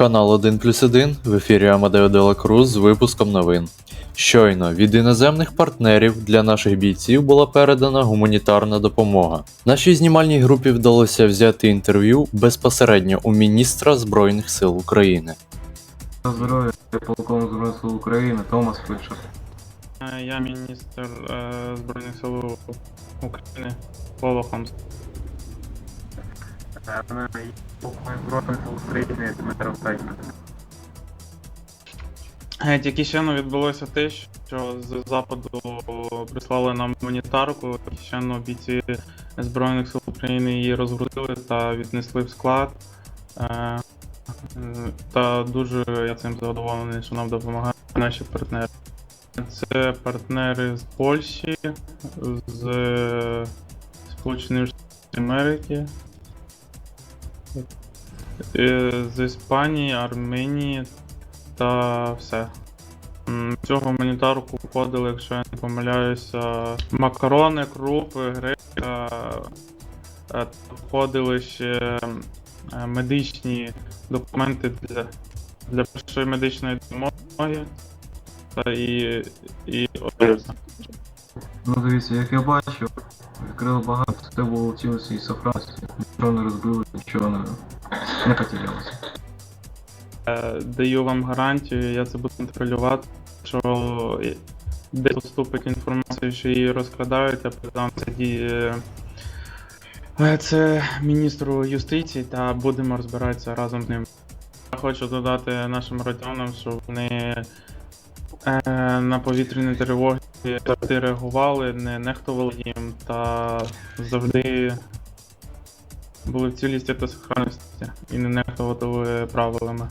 Канал 1 плюс 1 в ефірі Амадео Дела Круз з випуском новин. Щойно від іноземних партнерів для наших бійців була передана гуманітарна допомога. Нашій знімальній групі вдалося взяти інтерв'ю безпосередньо у міністра Збройних сил України. Здоров'я, я полковник Збройних сил України, Томас Фельдшер. Е, Я міністр е, Збройних сил України. Мене полковник Збройних України, Дмитро. Е, Тільки ще не відбулося те, що з западу прислали нам гуманітарку, ще ну, бійці Збройних сил України її розгрузили та віднесли в склад. Е, Та дуже я цим задоволений, що нам допомагають наші партнери. Це партнери з Польщі, з Сполучених Америки, з Іспанії, Арменії та все. В Цю гуманітарку входили, якщо я не помиляюся, макарони, крупи, гречка. е, Входили ще е, медичні документи для, для першої медичної допомоги та і, і. Ну дивіться, як я бачу, відкрили багато, все було в цілості і сохранності. Нічого не розбили, нічого не, потерялося. Е, Даю вам гарантію, я це буду контролювати, що де поступить інформація, що її розкрадають, я передам е, це міністру юстиції та будемо розбиратися разом з ним. Я хочу додати нашим радіонам, що вони е, на повітряні тривоги завжди реагували, не нехтували їм та завжди були в цілісті та сохранності і не нехтували правилами.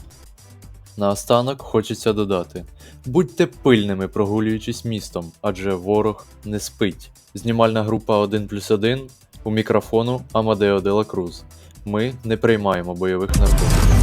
Наостанок хочеться додати: будьте пильними, прогулюючись містом, адже ворог не спить. Знімальна група 1 плюс 1 у мікрофону Амадео Делакруз. Ми не приймаємо бойових наркотиків.